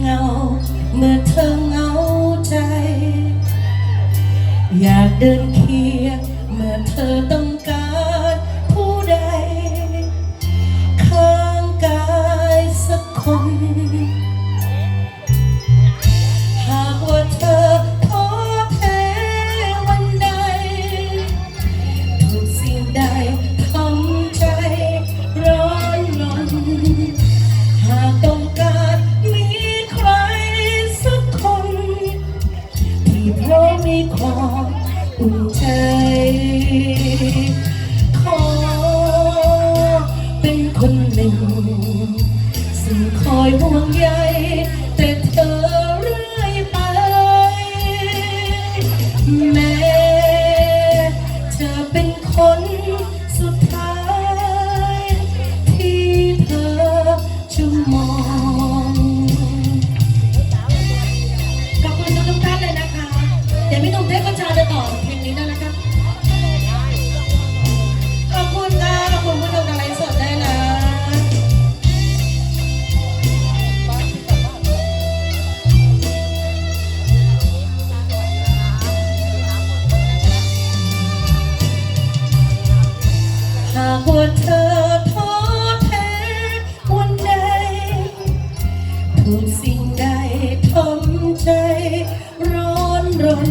เงา เมื่อเธอเงาใจ อยากเดินเคียงเมื่อเธอต้อง ห่วงใยแต่เธอรื่อไป แม่เธอเป็นคนสุดท้าย ที่เธอจะมองขอบคุณทุกท่านเลยนะคะ เดี๋ยวพี่น่มเทก็จะเดิต่อเพลงนี้แล้วนะคะ ว่าเธอท้อแท้วันใดถูกสิ่งใดทำใจร้อนรน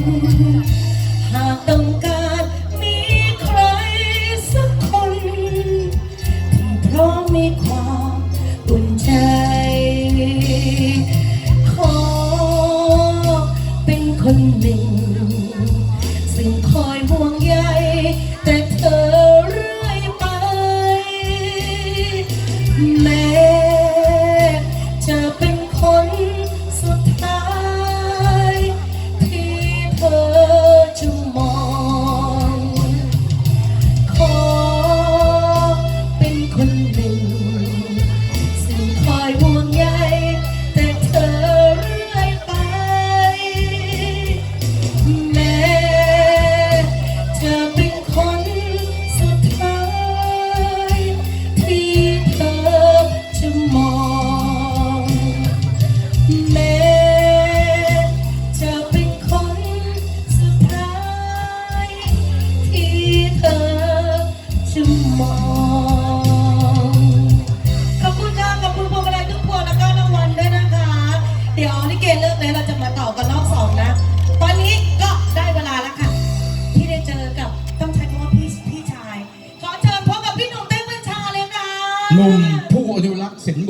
หนุ่มผู้อนุรักษ์สิงห์บุ